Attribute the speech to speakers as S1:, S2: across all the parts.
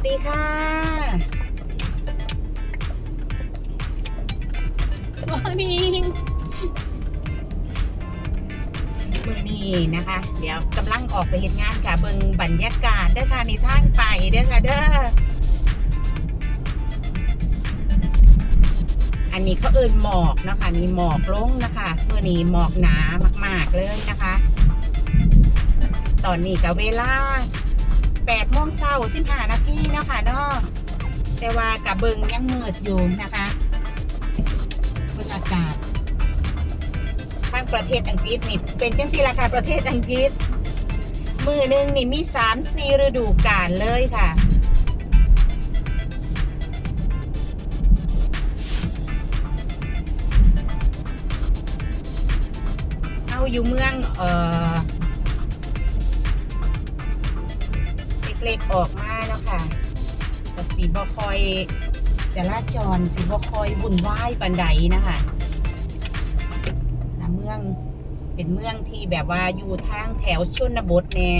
S1: วัสดีค่ะมอร์นิ่งมือนี้นะคะ เดี๋ยวกำลังออกไปเห็นงานค่ะเบิงบรรยากาศเด้อค่ะในทางไปเด้อค่ะเด้ออันนี้เขาเอินหมอกเนาะคะมีหมอกลงนะคะเมื่อนี้หมอกหนามาก ๆเลยนะคะ ตอนนี้กับเวลา 8โมงเช้า15นาทีเนาะค่ะเนาะแต่ว่ากับเบิงยังมืดอยู่นะคะบรรยากาศทางประเทศอังกฤษนี่เป็นจังสี่ราคาประเทศอังกฤษ มือหนึ่งนี่มี3 4ฤดูกาลเลยค่ะเอาอยู่เมืองเอ่อ เล็กๆออกมาแล้วค่ะแต่สีบอคอยจราจรสีบอคอยวุ่นวายปันใดนะคะนะเมืองเป็นเมืองที่แบบว่าอยู่ทางแถวชนบทแน่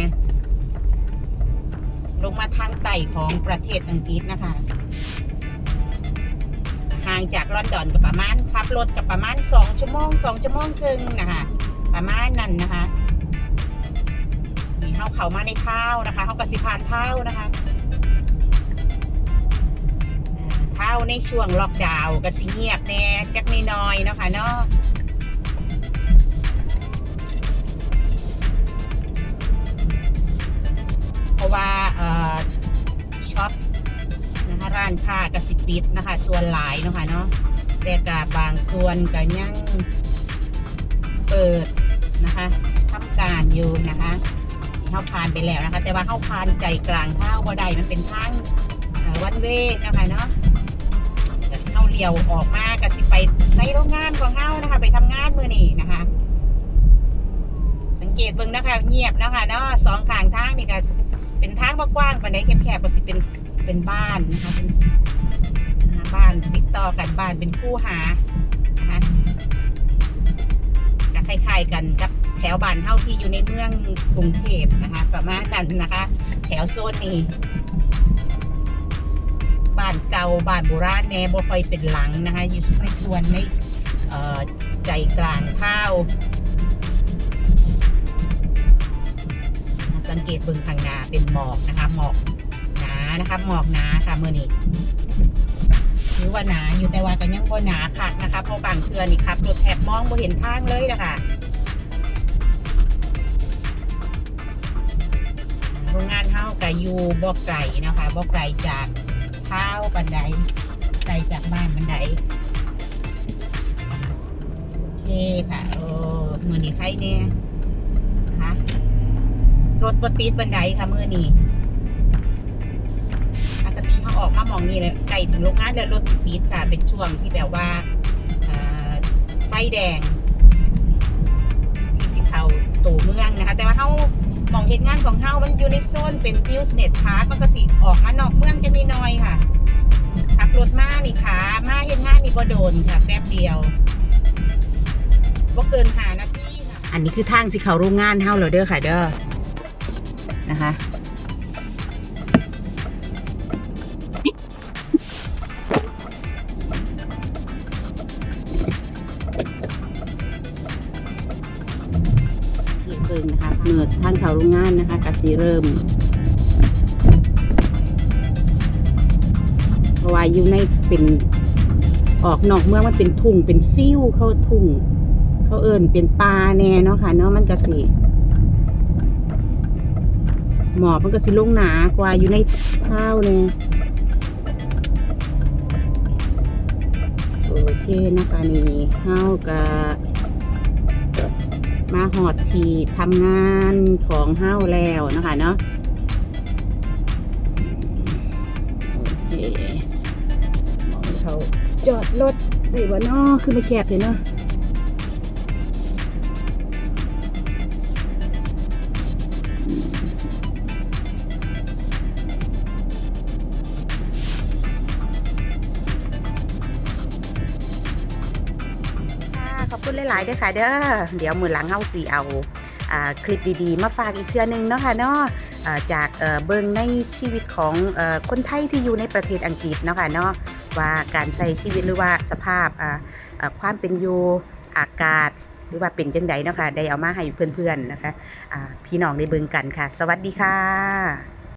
S1: ลงมาทางใต้ของประเทศอังกฤษนะคะห่างจากลอนดอนกับประมาณขับรถกับประมาณ 2 ชั่วโมง 2 ชั่วโมงครึ่งนะคะ ประมาณนั้นนะคะ เขาเขามาในเท้านะคะเขากระสิพานเท้านะคะเท้าในช่วงล็อกดาวน์กระสิเงียบแน่จักนิดน้อยนะคะเนาะเพราะว่าเอ่อช็อปนะคะร้านค้ากระสิปิดนะคะ ส่วนหลายนะคะเนาะแต่กาบางส่วนก็ยังเปิดนะคะทำการอยู่นะคะ เข้าผ่านไปแล้วนะคะ แต่ว่าเข้าผ่านใจกลางเท้าบ่ได้มันเป็นทางวันเวนะคะเนาะเข้าเลี้ยวออกมาก็สิไปในโรงงานของเฮานะคะ ไปทำงานมือนี่นะคะ สังเกตเบิ่งนะคะเงียบนะคะเนาะสองข้างทางนี่ก็เป็นทางกว้างๆปานใดแคบๆก็สิเป็นเป็นบ้านนะคะเป็นบ้านติดต่อกันบ้านเป็นคู่หา คล้ายๆกันกับแถวบ้านเท่าที่อยู่ในเมืองกรุงเทพนะคะ ประมาณนั้นนะคะ แถวโซนนี้บ้านเก่าบ้านโบราณแน่บ่ค่อยเป็นหลังนะคะอยู่ในส่วนในใจกลางเท้าสังเกตเบิ่งข้างนาเป็นหมอกนะคะหมอกหนานะคะหมอกหนาค่ะเมื่อนี้ือว่าหนาอยู่แต่ว่าก็ยังบ่หนาคักนะคะ เพราะบางเทือนี่ครับรถแถบมองบ่เห็นทางเลยนะคะโรงงานเฮาก็อยู่บ่ไกลนะคะบ่ไกลจากเท้าบันไดไกลจากบ้านบันไดโอเคค่ะเออมือนี้ใครเนี่ยนะคะรถบติดบันไดค่ะมือนี้ปกติเขา ออกมามองนี่เลยไกลถึงโรงงานเดินรถสปีดค่ะ เป็นช่วงที่แบบว่าไฟแดง ที่สิเขาตัวเมืองนะคะ แต่ว่าเขามองเหตุงานของเขามันอยู่ในโซนเป็นบิวสเนตพาร์คมันก็สิออกมานอกเมืองจะมีน้อยค่ะ ขับรถมานี่ค่ะ มาเหตุงานนี่ก็โดนค่ะ แป๊บเดียวก็เกินหานาทีค่ะ อันนี้คือทางสิเขาโรงงานเฮาเลยเด้อค่ะเด้อนะคะ พิ่งนะคะเมื่อท่านเขาโรงงานนะคะกสีเริ่มเพราะว่าอยู่ในเป็นออกนอกเมืองมันเป็นทุ่งเป็นฟิวเข้าทุ่ง เขาเอิญเป็นปลาแน่เนาะค่ะเนาะมันกสีหมอกมันก็สิลงหนากว่าอยู่ในข้าวเนี่ยโอเคนะคะนี่ข้าวกับ มาหอดทีทำงานของเฮ้าแล้วนะคะเนาะโอเคมองเขาจอดรถได้บ่เนาะคือไม่แคบเลยเนาะ หลายๆด้วยค่ะเด้อเดี๋ยวมือหลังเฮาสีเอาคลิปดีๆ มาฝากอีกเทื่อหนึงเนาะค่ะเนาะจากเอ่อเบิ่งในชีวิตของอคนไทยที่อยู่ในประเทศอังกฤษเนาะค่ะเนาะว่าการใช้ชีวิตหรือว่าสภาพความเป็นอยู่อากาศหรือว่าเป็นจังใดเนาะค่ะได้เอามาให้เพื่อนๆนะคะอ่าพี่น้องได้เบิ่งกันค่ะ สวัสดีค่ะ